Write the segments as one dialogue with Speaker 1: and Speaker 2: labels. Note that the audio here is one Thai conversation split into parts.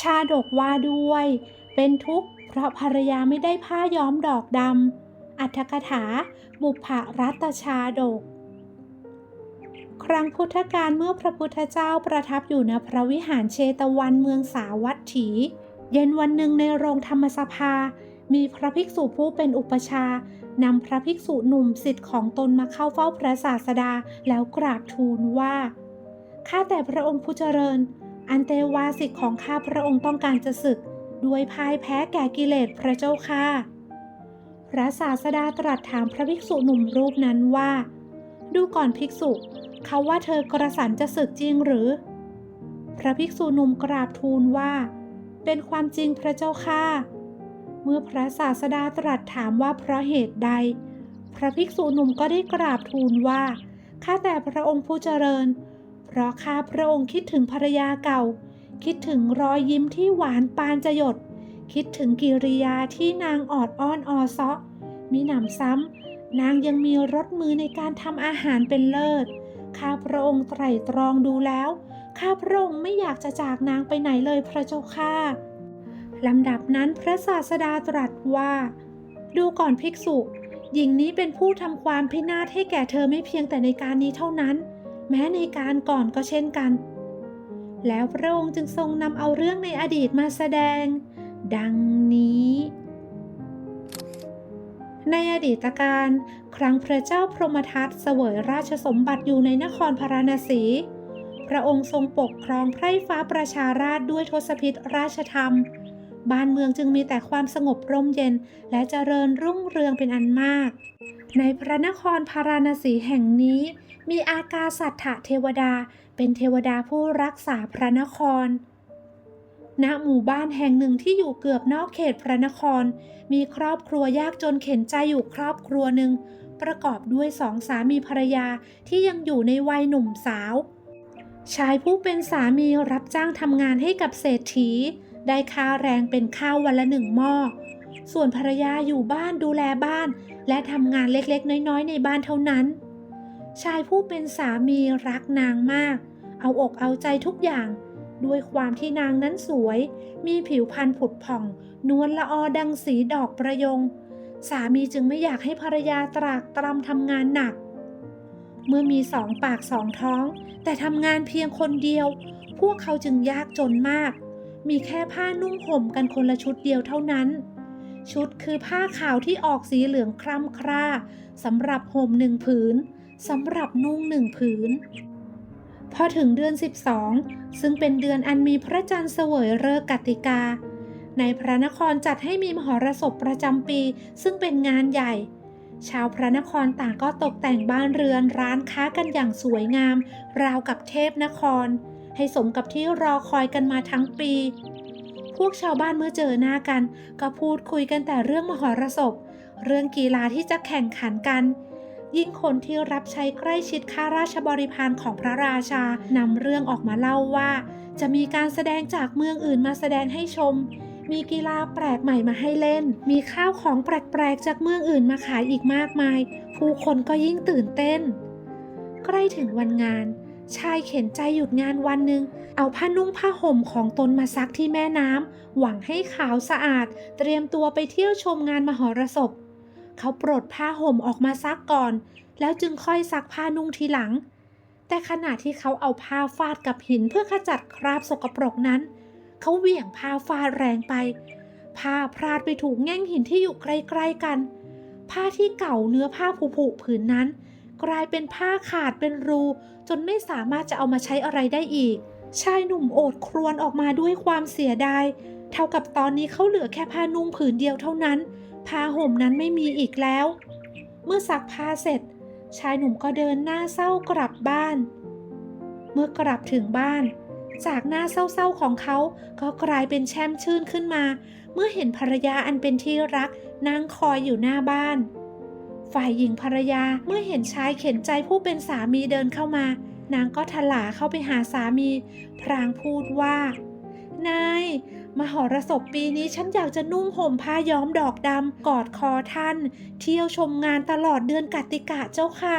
Speaker 1: ชาดกว่าด้วย เป็นทุกข์เพราะภรรยาไม่ได้ผ้าย้อมดอกดำ อัตถกถา บุพรัตชาดก ครั้งพุทธกาลเมื่อพระพุทธเจ้าประทับอยู่ณพระวิหารเชตวันเมืองสาวัตถี เย็นวันหนึ่งในโรงธรรมสภา มีพระภิกษุผู้เป็นอุปชานำพระภิกษุหนุ่มสิทธิ์ของตนมาเข้าเฝ้าพระศาสดาแล้วกราบทูลว่า ข้าแต่พระองค์ผู้เจริญ อันเตวาสิทธิ์ของข้าพระองค์ต้องการจะศึก ด้วยพ่ายแพ้แก่กิเลสพระเจ้าค่ะ พระศาสดาตรัสถามพระภิกษุหนุ่มรูปนั้นว่า ดูก่อนภิกษุเขาว่าเธอกระสันจะศึกจริงหรือ พระภิกษุหนุ่มกราบทูลว่า เป็นความจริงพระเจ้าค่ะ เมื่อพระศาสดาตรัสถามว่าเพราะเหตุใด พระภิกษุหนุ่มก็ได้กราบทูลว่าข้าแต่พระองค์ผู้เจริญ เพราะข้าพระองค์คิดถึงภรรยาเก่า คิดถึงรอยยิ้มที่หวานปานจะหยด คิดถึงกิริยาที่นางออดอ้อนออซาะมีหนำซ้ำนางยังมีรสมือในการทำอาหารเป็นเลิศ ข้าพระองค์ไตร่ตรองดูแล้ว ข้าพระองค์ไม่อยากจะจากนางไปไหนเลยพระเจ้าค่ะลำดับนั้นพระศาสดาตรัสว่า ดูก่อนภิกษุ หญิงนี้เป็นผู้ทำความพินาศให้แก่เธอไม่เพียงแต่ในการนี้เท่านั้น แม้ในการก่อนก็เช่นกัน แล้วพระองค์จึงทรงนำเอาเรื่องในอดีตมาแสดง ดังนี้ ในอดีตการครั้งพระเจ้าพรหมทัตเสวยราชสมบัติอยู่ในนครพาราณสี พระองค์ทรงปกครองไพร่ฟ้าประชาราชด้วยทศพิธราชธรรมบ้านเมืองจึงมีแต่ความสงบร่มเย็น และเจริญรุ่งเรืองเป็นอันมาก ในพระนครพาราณสีแห่งนี้ มีอากาสัตถเทวดาเป็นเทวดาผู้รักษาพระนคร ณ หมู่บ้านแห่งหนึ่งที่อยู่เกือบนอกเขตพระนคร มีครอบครัวยากจนเข็นใจอยู่ครอบครัวหนึ่ง ประกอบด้วยสองสามีภรรยาที่ยังอยู่ในวัยหนุ่มสาว ชายผู้เป็นสามีรับจ้างทำงานให้กับเศรษฐี ได้ค่าแรงเป็นข้าววันละหนึ่งหม้อ ส่วนภรรยาอยู่บ้านดูแลบ้าน และทำงานเล็กๆ น้อยๆ ในบ้านเท่านั้น ชายผู้เป็นสามีรักนางมาก เอาอกเอาใจทุกอย่าง ด้วยความที่นางนั้นสวย มีผิวพรรณผุดผ่อง นวลละออดังสีดอกประยง สามีจึงไม่อยากให้ภรรยาตรากตรำทำงานหนัก เมื่อมีสองปากสองท้อง แต่ทำงานเพียงคนเดียว พวกเขาจึงยากจนมาก มีแค่ผ้านุ่งห่มกันคนละชุดเดียวเท่านั้นชุดคือผ้าขาวที่ออกสีเหลืองคร่ำคร่าสำหรับห่มหนึ่งผืน สำหรับนุ่งหนึ่งผืน พอถึงเดือน 12 ซึ่งเป็นเดือนอันมีพระจันทร์เสวยฤกษ์กติกา ในพระนครจัดให้มีมหรสพประจำปี ซึ่งเป็นงานใหญ่ ชาวพระนครต่างก็ตกแต่งบ้านเรือนร้านค้ากันอย่างสวยงาม ราวกับเทพนคร ให้สมกับที่รอคอยกันมาทั้งปีพวกชาวบ้านเมื่อเจอหน้ากัน ก็พูดคุยกันแต่เรื่องมหรสพ เรื่องกีฬาที่จะแข่งขันกัน ยิ่งคนที่รับใช้ใกล้ชิดข้าราชบริพารของพระราชานำเรื่องออกมาเล่าว่า จะมีการแสดงจากเมืองอื่นมาแสดงให้ชม มีกีฬาแปลกใหม่มาให้เล่น มีข้าวของแปลกๆจากเมืองอื่นมาขายอีกมากมาย ผู้คนก็ยิ่งตื่นเต้น ใกล้ถึงวันงาน ชายเข็นใจหยุดงานวันหนึ่งเอาผ้านุ่งผ้าห่มของตนมาซักที่แม่น้ำหวังให้ขาวสะอาด เตรียมตัวไปเที่ยวชมงานมหรสพ เขาปลดผ้าห่มออกมาซักก่อน แล้วจึงค่อยซักผ้านุ่งทีหลัง แต่ขณะที่เขาเอาผ้าฟาดกับหินเพื่อขจัดคราบสกปรกนั้น เขาเหวี่ยงผ้าฟาดแรงไปผ้าพลาดไปถูกแง่งหินที่อยู่ใกล้ๆกัน ผ้าที่เก่าเนื้อผ้าผุๆผืนนั้น กลายเป็นผ้าขาดเป็นรู จนไม่สามารถจะเอามาใช้อะไรได้อีก ชายหนุ่มโอดครวญออกมาด้วยความเสียดาย เท่ากับตอนนี้เขาเหลือแค่ผ้านุ่งผืนเดียวเท่านั้น ผ้าห่มนั้นไม่มีอีกแล้ว เมื่อซักผ้าเสร็จ ชายหนุ่มก็เดินหน้าเศร้ากลับบ้าน เมื่อกลับถึงบ้าน จากหน้าเศร้าๆของเขาก็กลายเป็นแช่มชื่นขึ้นมา เมื่อเห็นภรรยาอันเป็นที่รักนั่งคอยอยู่หน้าบ้าน ฝ่ายหญิงภรรยาเมื่อเห็นชายเข็นใจผู้เป็นสามีเดินเข้ามานางก็ถลาเข้าไปหาสามี พรางพูดว่า นาย มหรสพปีนี้ฉันอยากจะนุ่งห่มผ้าย้อมดอกดำกอดคอท่าน เที่ยวชมงานตลอดเดือนกติกะเจ้าค่ะ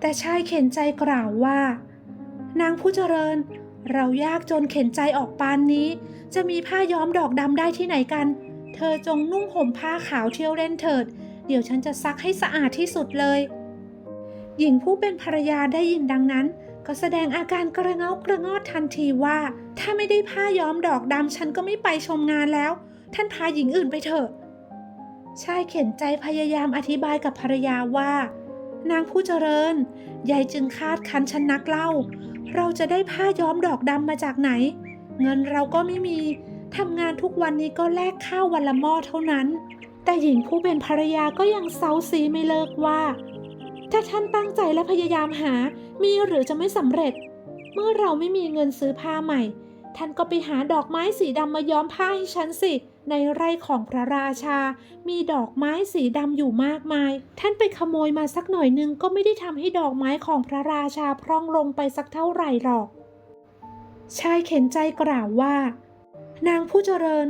Speaker 1: แต่ชายเข็นใจกล่าวว่า นางผู้เจริญ เรายากจนเข็นใจออกปานนี้ จะมีผ้าย้อมดอกดำได้ที่ไหนกัน เธอจงนุ่งห่มผ้าขาวเที่ยวเล่นเถิด เดี๋ยวฉันจะซักให้สะอาดที่สุดเลย หญิงผู้เป็นภรรยาได้ยินดังนั้น ก็แสดงอาการกระเงากระงอดทันทีว่า ถ้าไม่ได้ผ้าย้อมดอกดำฉันก็ไม่ไปชมงานแล้ว ท่านพาหญิงอื่นไปเถอะชายเข็นใจพยายามอธิบายกับภรรยาว่า นางผู้เจริญยายจึงคาดคันฉันนักเล่า เราจะได้ผ้าย้อมดอกดำมาจากไหน เงินเราก็ไม่มีทำงานทุกวันนี้ก็แลกข้าววันละหม้อเท่านั้น แต่หญิงผู้เป็นภรรยาก็ยังเซาซีไม่เลิกว่า ถ้าท่านตั้งใจและพยายามหา มีหรือจะไม่สำเร็จ เมื่อเราไม่มีเงินซื้อผ้าใหม่ ท่านก็ไปหาดอกไม้สีดำมาย้อมผ้าให้ฉันสิ ในไร่ของพระราชา มีดอกไม้สีดำอยู่มากมาย ท่านไปขโมยมาสักหน่อยนึงก็ไม่ได้ทำให้ดอกไม้ของพระราชาพร่องลงไปสักเท่าไหร่หรอก ชายเข็นใจกล่าวว่า นางผู้เจริญ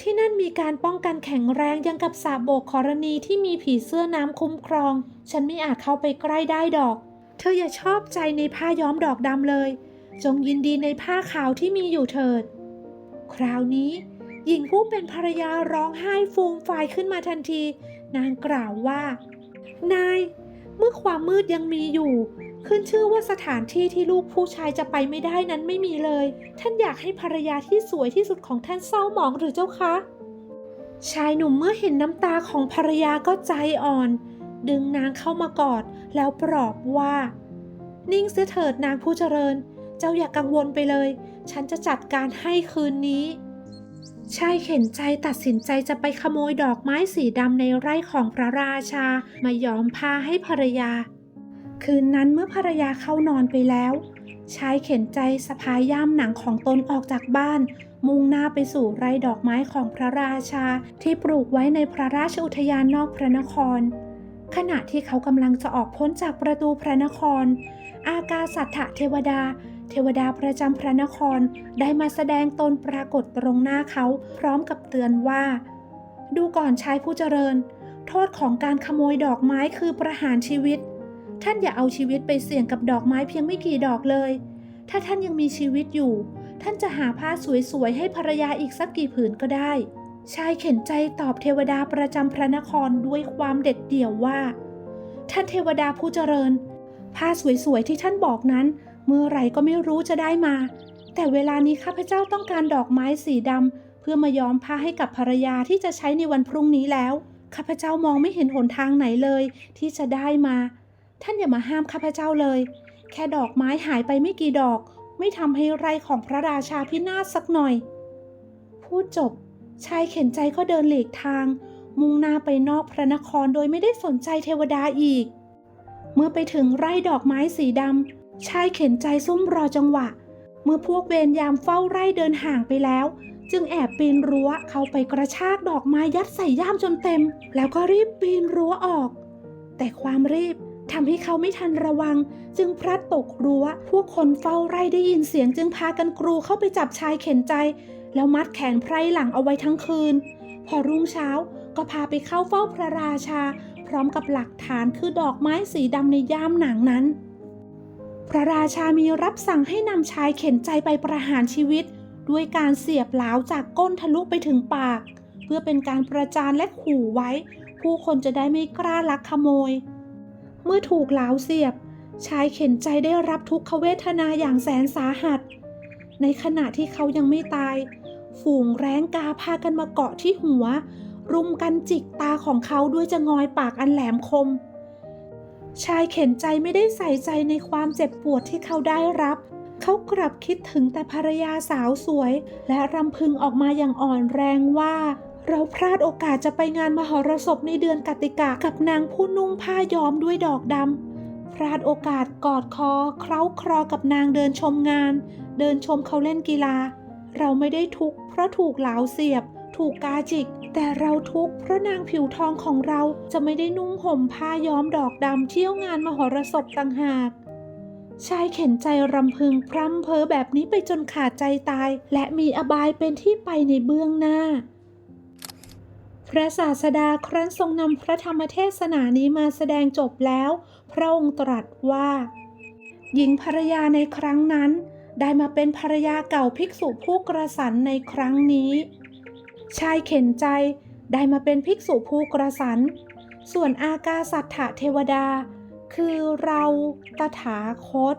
Speaker 1: ที่นั่นมีการป้องกันแข็งแรงยังกับสาโบกครณีที่มีผีเสื้อน้ำคุ้มครอง ฉันไม่อาจเข้าไปใกล้ได้ดอก เธออย่าชอบใจในผ้าย้อมดอกดำเลย จงยินดีในผ้าขาวที่มีอยู่เถิด คราวนี้ หญิงผู้เป็นภรรยาร้องไห้ฟูมฟายขึ้นมาทันที นางกล่าวว่า นาย เมื่อความมืดยังมีอยู่ ขึ้นชื่อว่าสถานที่ที่ลูกผู้ชายจะไปไม่ได้นั้นไม่มีเลย ท่านอยากให้ภรรยาที่สวยที่สุดของท่านเศร้าหมองหรือเจ้าคะ ชายหนุ่มเมื่อเห็นน้ำตาของภรรยาก็ใจอ่อน ดึงนางเข้ามากอด แล้วปลอบว่า นิ่งเสียเถิดนางผู้เจริญ เจ้าอย่ากกังวลไปเลย ฉันจะจัดการให้คืนนี้ ชายเข็นใจตัดสินใจจะไปขโมยดอกไม้สีดำในไร่ของพระราชา มาย้อมผ้าให้ภรรยา คืนนั้นเมื่อภรรยาเข้านอนไปแล้ว ชายเข็นใจสะพายย่ามหนังของตนออกจากบ้าน มุ่งหน้าไปสู่ไร่ดอกไม้ของพระราชาที่ปลูกไว้ในพระราชอุทยานนอกพระนคร ขณะที่เขากำลังจะออกพ้นจากประตูพระนคร อากาสัตถเทวดา เทวดาประจำพระนครได้มาแสดงตนปรากฏตรงหน้าเขา พร้อมกับเตือนว่า ดูก่อนชายผู้เจริญ โทษของการขโมยดอกไม้คือประหารชีวิต ท่านอย่าเอาชีวิตไปเสี่ยงกับดอกไม้เพียงไม่กี่ดอกเลย ถ้าท่านยังมีชีวิตอยู่ ท่านจะหาผ้าสวยๆให้ภรรยาอีกสักกี่ผืนก็ได้ ชายเข็นใจตอบเทวดาประจำพระนครด้วยความเด็ดเดี่ยวว่า ท่านเทวดาผู้เจริญผ้าสวยๆที่ท่านบอกนั้น เมื่อไรก็ไม่รู้จะได้มา แต่เวลานี้ข้าพเจ้าต้องการดอกไม้สีดำเพื่อมาย้อมผ้าให้กับภรรยาที่จะใช้ในวันพรุ่งนี้แล้ว ข้าพเจ้ามองไม่เห็นหนทางไหนเลย ที่จะได้มา ท่านอย่ามาห้ามข้าพเจ้าเลย แค่ดอกไม้หายไปไม่กี่ดอก ไม่ทำให้ไรของพระราชาพินาศสักหน่อย พูดจบ ชายเข็นใจก็เดินหลีกทาง มุ่งหน้าไปนอกพระนครโดยไม่ได้สนใจเทวดาอีกเมื่อไปถึงไร่ดอกไม้สีดำ ชายเข็นใจซุ่มรอจังหวะ เมื่อพวกเวรยามเฝ้าไร่เดินห่างไปแล้ว จึงแอบปีนรั้วเข้าไปกระชากดอกไม้ยัดใส่ย่ามจนเต็ม แล้วก็รีบปีนรั้วออก แต่ความรีบทำให้เขาไม่ทันระวัง จึงพลัดตกรั้ว พวกคนเฝ้าไร่ได้ยินเสียงจึงพากันกรูเข้าไปจับชายเข็นใจ แล้วมัดแขนไพรหลังเอาไว้ทั้งคืน พอรุ่งเช้าก็พาไปเข้าเฝ้าพระราชา พร้อมกับหลักฐานคือดอกไม้สีดำในย่ามหนังนั้น พระราชามีรับสั่งให้นำชายเข็นใจไปประหารชีวิต ด้วยการเสียบเหลาจากก้นทะลุไปถึงปาก เพื่อเป็นการประจานและขู่ไว้ ผู้คนจะได้ไม่กล้าลักขโมย เมื่อถูกเหลาเสียบ ชายเข็นใจได้รับทุกขเวทนาอย่างแสนสาหัส ในขณะที่เขายังไม่ตาย ฝูงแร้งกาพากันมาเกาะที่หัว รุมกันจิกตาของเขาด้วยจะงอยปากอันแหลมคม ชายเข็นใจไม่ได้ใส่ใจในความเจ็บปวดที่เขาได้รับ เขากลับคิดถึงแต่ภรรยาสาวสวย และรำพึงออกมาอย่างอ่อนแรงว่า เราพลาดโอกาสจะไปงานมหรสพในเดือนกติกากับนางผู้นุ่งผ้าย้อมด้วยดอกดำพลาดโอกาสกอดคอ เคล้าคลอกับนางเดินชมงาน เดินชมเขาเล่นกีฬา เราไม่ได้ทุกข์เพราะถูกเหลาเสียบ ถูกกาจิก แต่เราทุกข์เพราะนางผิวทองของเราจะไม่ได้นุ่งห่มผ้าย้อมดอกดำเที่ยวงานมหรสพต่างหากชายเข็นใจรำพึงพร่ำเพ้อแบบนี้ไปจนขาดใจตาย และมีอบายเป็นที่ไปในเบื้องหน้า พระศาสดาครั้นทรงนำพระธรรมเทศนานี้มาแสดงจบแล้ว พระองค์ตรัสว่า หญิงภรรยาในครั้งนั้น ได้มาเป็นภรรยาเก่าภิกษุผู้กระสันในครั้งนี้ ชายเข็นใจได้มาเป็นภิกษุภูกระสัน ส่วนอากาสัตถเทวดา คือเราตถาคต